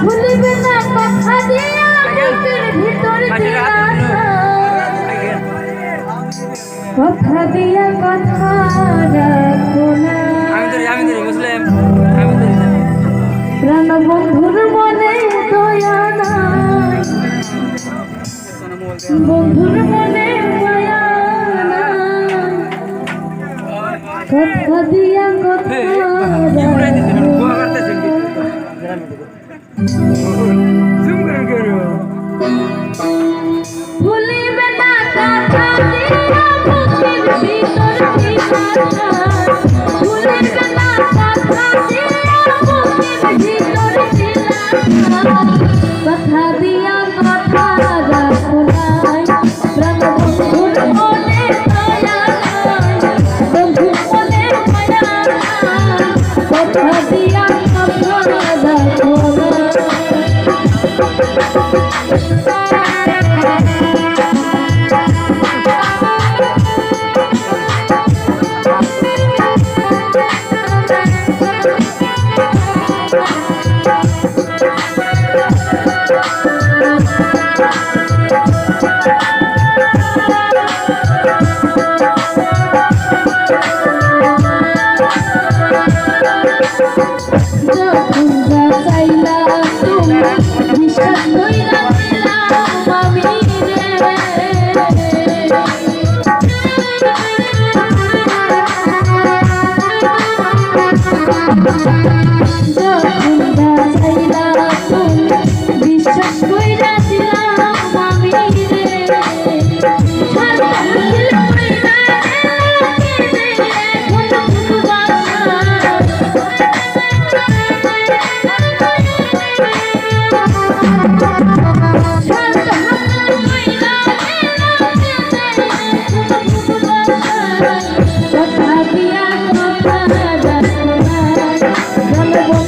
ভুলিবে না কথা দিয়া বুকের ভিতর কথা দিয়া কথা রাখো না। প্রাণ বন্ধুর মনে দয়া নাই। বন্ধুর মনে মায়া নাই। কথা দিয়া কথা ভুলিবে না কথা দিন বুঝিবি তোর Baila যখন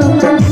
上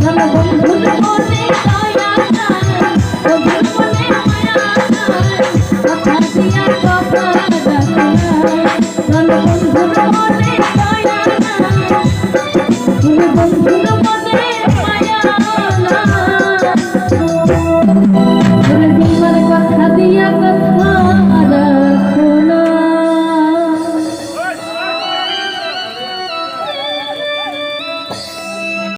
Thank you.